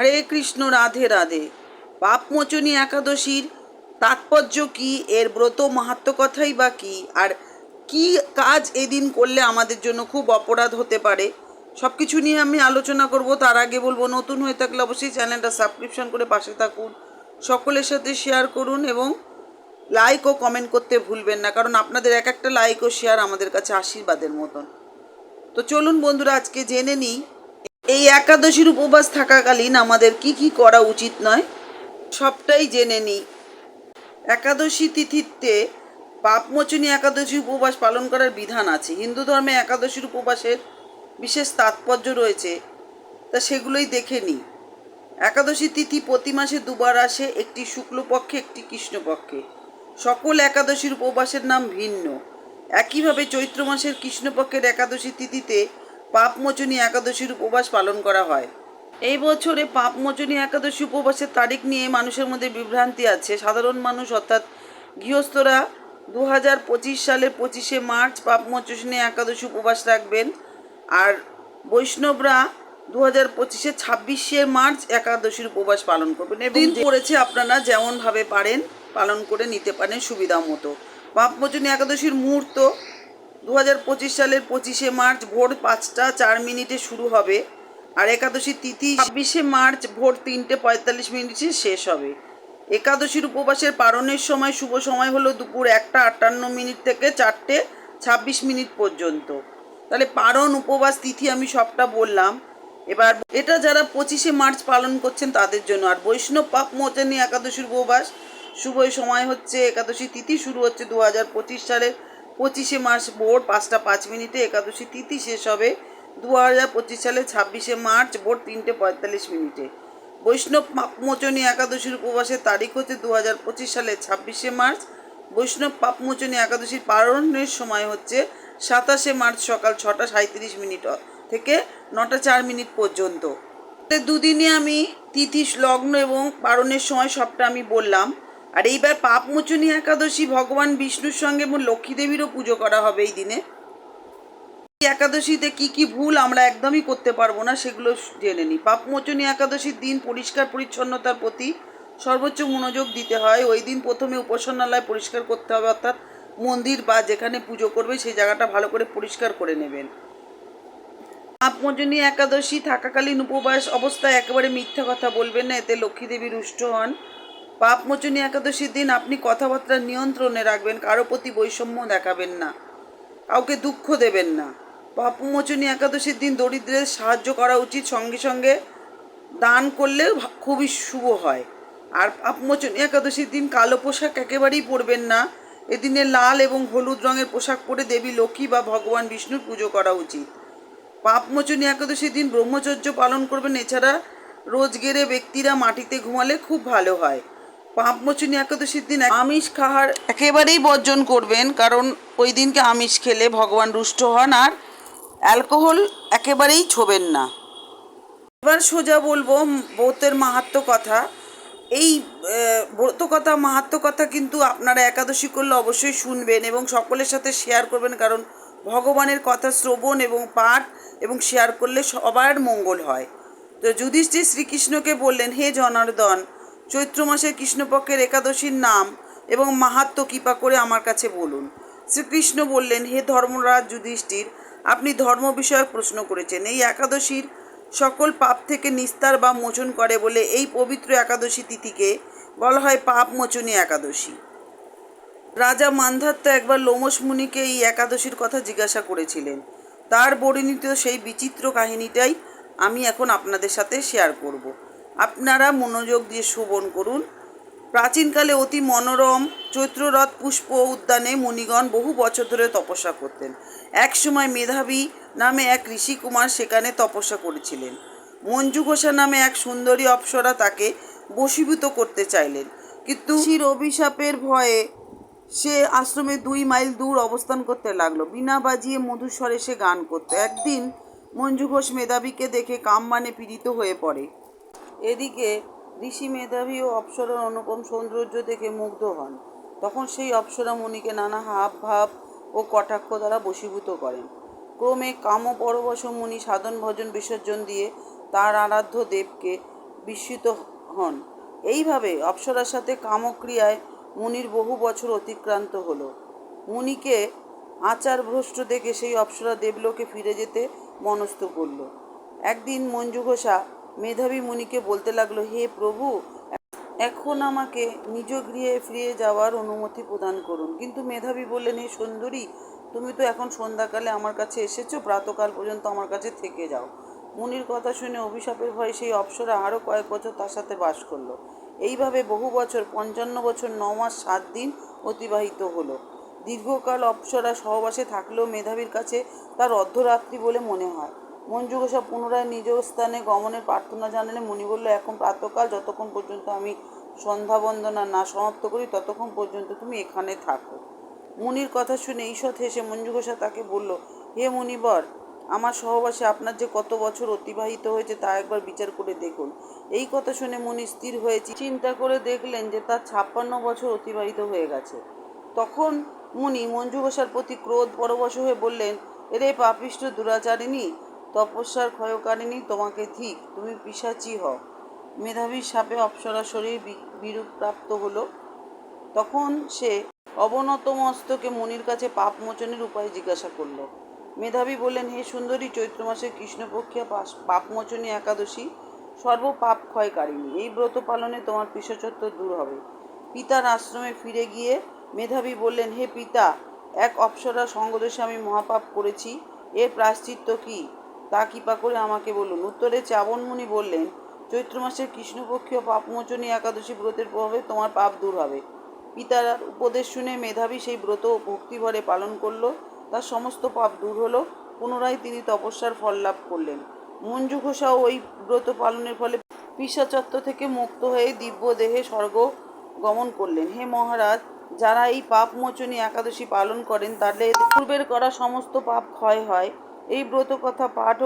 হরে কৃষ্ণ, রাধে রাধে। পাপমোচনী একাদশীর তাৎপর্য কি? এর ব্রত মাহাত্ম কথাই বা কি? আর কি কাজ এদিন করলে আমাদের জন্য খুব অপরাধ হতে পারে? সব কিছু নিয়ে আমি আলোচনা করব। তার আগে বলব, নতুন হয়ে থাকলে অবশ্যই চ্যানেলটা সাবস্ক্রিপশন করে পাশে থাকুন। সকলের সাথে শেয়ার করুন এবং লাইক ও কমেন্ট করতে ভুলবেন না, কারণ আপনাদের এক একটা লাইক ও শেয়ার আমাদের কাছে আশীর্বাদের মতন। তো চলুন বন্ধুরা, আজকে জেনে নিই এই একাদশীর উপবাস থাকাকালীন আমাদের কি কি করা উচিত নয়, সবটাই জেনে নিই। একাদশী তিথিতে পাপমোচনী একাদশী উপবাস পালন করার বিধান আছে। হিন্দু ধর্মে একাদশীর উপবাসের বিশেষ তাৎপর্য রয়েছে, তা সেগুলোই দেখে নিই। একাদশী তিথি প্রতি মাসে দুবার আসে, একটি শুক্লপক্ষে, একটি কৃষ্ণপক্ষে। সকল একাদশীর উপবাসের নাম ভিন্ন। একইভাবে চৈত্র মাসের কৃষ্ণপক্ষের একাদশী তিথিতে পাপমোচনী একাদশীর উপবাস পালন করা হয়। এই বছরে পাপমোচনী একাদশী উপবাসের তারিখ নিয়ে মানুষের মধ্যে বিভ্রান্তি আছে। সাধারণ মানুষ অর্থাৎ গৃহস্থরা দু হাজার পঁচিশ সালের পঁচিশে মার্চ পাপমোচনী একাদশী উপবাস রাখবেন। আর বৈষ্ণবরা দু হাজার পঁচিশে ছাব্বিশে মার্চ একাদশীর উপবাস পালন করবেন। এবং দিন পড়েছে আপনারা যেমনভাবে পারেন পালন করে নিতে পারেন সুবিধা মতো। পাপমোচনী একাদশীর মুহূর্ত দু হাজার পঁচিশ সালের পঁচিশে মার্চ ভোর পাঁচটা চার মিনিটে শুরু হবে আর একাদশী তিথি ছাব্বিশে মার্চ ভোর তিনটে পঁয়তাল্লিশ মিনিটে শেষ হবে। একাদশীর উপবাসের পালনের সময় শুভ সময় হলো দুপুর একটা আটান্ন মিনিট থেকে চারটে ছাব্বিশ মিনিট পর্যন্ত। তাহলে পারণ উপবাস, তিথি আমি সবটা বললাম। এবার এটা যারা পঁচিশে মার্চ পালন করছেন তাদের জন্য। আর বৈষ্ণব পাপ মোচনী একাদশীর উপবাস, শুভ সময় হচ্ছে একাদশী তিথি শুরু হচ্ছে দু হাজার পঁচিশ সালের পঁচিশে মার্চ ভোর পাঁচটা পাঁচ মিনিটে একাদশী তিথি শেষ হবে। দু হাজার পঁচিশ সালের ছাব্বিশে মার্চ ভোর তিনটে পঁয়তাল্লিশ মিনিটে। বৈষ্ণব পাপমোচনী একাদশীর উপবাসের তারিখ হচ্ছে দু হাজার পঁচিশ সালের ছাব্বিশে মার্চ। বৈষ্ণব পাপমোচনী একাদশীর পালনের সময় হচ্ছে সাতাশে মার্চ সকাল ছটা সাঁত্রিশ মিনিট থেকে নটা চার মিনিট পর্যন্ত। দুদিনে আমি তিথি, লগ্ন এবং পালনের সময় সবটা আমি বললাম। আর এইবার পাপমোচনী একাদশী ভগবান বিষ্ণুর সঙ্গে এবং লক্ষ্মী দেবীরও পুজো করা হবে এই দিনে। এই একাদশীতে কি কি ভুল আমরা একদমই করতে পারব না সেগুলো জেনে নিই। পাপমোচনী একাদশীর দিন পরিষ্কার পরিচ্ছন্নতার প্রতি সর্বোচ্চ মনোযোগ দিতে হয়। ওই দিন প্রথমে উপাসনালয় পরিষ্কার করতে হবে, অর্থাৎ মন্দির বা যেখানে পুজো করবে সেই জায়গাটা ভালো করে পরিষ্কার করে নেবেন। পাপমোচনী একাদশী থাকাকালীন উপবাস অবস্থায় একেবারে মিথ্যা কথা বলবেন না, এতে লক্ষ্মী দেবী রুষ্ট হন। পাপমোচনী একাদশীর দিন আপনি কথাবার্তা নিয়ন্ত্রণে রাখবেন, কারও প্রতি বৈষম্য দেখাবেন না, কাউকে দুঃখ দেবেন না। পাপমোচনী একাদশীর দিন দরিদ্রের সাহায্য করা উচিত, সঙ্গে সঙ্গে দান করলে খুবই শুভ হয়। আর পাপমোচনী একাদশীর দিন কালো পোশাক একেবারেই পরবেন না। এদিনে লাল এবং হলুদ রঙের পোশাক পরে দেবী লক্ষ্মী বা ভগবান বিষ্ণুর পুজো করা উচিত। পাপমোচনী একাদশীর দিন ব্রহ্মচর্য পালন করবেন, এছাড়া রোজগেরে ব্যক্তিরা মাটিতে ঘুমালে খুব ভালো হয়। পাপমোচনী একাদশীর দিন আমিষ খাওয়ার একেবারেই বর্জন করবেন কারণ ওই দিনকে আমিষ খেলে ভগবান রুষ্ট হন আর অ্যালকোহল একেবারেই ছোবেন না। এবার সোজা বলব ব্রতের মাহাত্ম কথা। এই ব্রত কথা মাহাত্ম কথা কিন্তু আপনারা একাদশী করলে অবশ্যই শুনবেন এবং সকলের সাথে শেয়ার করবেন কারণ ভগবানের কথা শ্রবণ এবং পাঠ এবং শেয়ার করলে সবার মঙ্গল হয়। তো যুধিষ্ঠির শ্রীকৃষ্ণকে বললেন হে জনার্দন চৈত্র মাসের কৃষ্ণপক্ষের একাদশীর নাম এবং মাহাত্ম কৃপা করে আমার কাছে বলুন। শ্রীকৃষ্ণ বললেন, হে ধর্মরাজ যুধিষ্ঠির, আপনি ধর্ম বিষয়ক প্রশ্ন করেছেন। এই একাদশীর সকল পাপ থেকে নিস্তার বা মোচন করে বলে এই পবিত্র একাদশী তিথিকে বলা হয় পাপ মোচনী একাদশী। রাজা মান্ধাত্তা একবার লোমস মুনিকে এই একাদশীর কথা জিজ্ঞাসা করেছিলেন। তার বর্ণিত সেই বিচিত্র কাহিনীটাই আমি এখন আপনাদের সাথে শেয়ার করব। আপনারা মনোযোগ দিয়ে শ্রবণ করুন। প্রাচীনকালে অতি মনোরম, চৈত্ররথ পুষ্প উদ্যানে মুনিগণ বহু বছর ধরে তপস্যা করতেন। একসময় মেধাবী নামে এক ঋষিকুমার সেখানে তপস্যা করেছিলেন। মঞ্জু ঘোষা নামে এক সুন্দরী অপ্সরা তাকে বশীভূত করতে চাইলেন। কিন্তু ঋষির অভিশাপের ভয়ে সে আশ্রমে দুই মাইল দূর অবস্থান করতে লাগল। বিনা বাজিয়ে মধুস্বরে সে গান করতো। একদিন মঞ্জু ঘোষ মেধাবীকে দেখে কামমানে পীড়িত হয়ে পড়ে। এদিকে ঋষি মেধাবী ও অপ্সরার অনুপম সৌন্দর্য দেখে মুগ্ধ হন। তখন সেই অপ্সরা মুনিকে নানা হাব ভাব ও কটাক্ষ দ্বারা বশীভূত করেন। ক্রমে কাম পরবশ মুনি সাধন ভজন বিসর্জন দিয়ে তার আরাধ্য দেবকে বিস্মিত হন। এইভাবে অপ্সরার সাথে কামক্রিয়ায় মুনির বহু বছর অতিক্রান্ত হলো। মুনিকে আচার ভ্রষ্ট দেখে সেই অপ্সরা দেবলোকে ফিরে যেতে মনস্থ করল। একদিন মঞ্জু ঘোষা মেধাবী মুনিকে বলতে লাগল, হে প্রভু, এখন আমাকে নিজ গৃহে ফিরে যাওয়ার অনুমতি প্রদান করুন। কিন্তু মেধাবী বললেন, হে সুন্দরী, তুমি তো এখন সন্ধ্যাকালে আমার কাছে এসেছ, প্রাতকাল পর্যন্ত আমার কাছে থেকে যাও। মুনির কথা শুনে অভিশাপের ভয়ে সেই অপ্সরা আরও কয়েক বছর তার সাথে বাস করল। এইভাবে বহু বছর, পঞ্চান্ন বছর, ন মাস, সাত দিন অতিবাহিত হলো। দীর্ঘকাল অপ্সরা সহবাসে থাকলেও মেধাবীর কাছে তার অর্ধরাত্রি বলে মনে হয়। মঞ্জু ঘোষা পুনরায় নিজ স্থানে গমনের প্রার্থনা জানালে মুনি বলল, এখন প্রাতকাল, যতক্ষণ পর্যন্ত আমি সন্ধ্যা বন্দনা না সমাপ্ত করি, ততক্ষণ পর্যন্ত তুমি এখানে থাকো। মুনির কথা শুনে ঈষৎ হেসে মঞ্জু ঘোষা তাকে বলল, হে মুনিবর, আমার সহবাসে আপনার যে কত বছর অতিবাহিত হয়েছে তা একবার বিচার করে দেখুন। এই কথা শুনে মুনি স্থির হয়ে চিন্তা করে দেখলেন যে তার ছাপ্পান্ন বছর অতিবাহিত হয়ে গেছে। তখন মুনি মঞ্জু ঘোষার প্রতি ক্রোধ পরবশ হয়ে বললেন, এরে পাপিষ্ট দুরাচারিণী তপস্যার ক্ষয়কারিণী তোমাকে ঠিক, তুমি পিসাচি হও। মেধাবী সাপে অপ্সরা শরীর বিরূপ প্রাপ্ত হলো। তখন সে অবনত মস্তকে মুনির কাছে পাপ মোচনের উপায় জিজ্ঞাসা করল। মেধাবী বললেন, হে সুন্দরী, চৈত্র মাসের কৃষ্ণপক্ষিয়া পাপমোচনী একাদশী সর্ব পাপ ক্ষয়কারিণী। এই ব্রত পালনে তোমার পিসচত্ব দূর হবে। পিতার আশ্রমে ফিরে গিয়ে মেধাবী বললেন, হে পিতা, এক অপ্সরা সঙ্গদেশে আমি মহাপাপ করেছি। এর প্রায়শ্চিত্ত কি? তা কৃপা করে আমাকে বলুন। উত্তরে চাবনমুনি বললেন, চৈত্র মাসের কৃষ্ণপক্ষীয় পাপমোচনী একাদশী ব্রতের প্রভাবে তোমার পাপ দূর হবে। পিতার উপদেশ শুনে মেধাবী সেই ব্রত ভক্তিভরে পালন করল, তার সমস্ত পাপ দূর হলো। পুনরায় তিনি তপস্যার ফল লাভ করলেন। মঞ্জু ঘোষাও ওই ব্রত পালনের ফলে পিসাচত্ব থেকে মুক্ত হয়ে দিব্য দেহে স্বর্গ গমন করলেন। হে মহারাজ, যারা এই পাপ মোচনী একাদশী পালন করেন, তাদের পূর্বের করা সমস্ত পাপ ক্ষয় হয়। এই ব্রত কথা পাঠ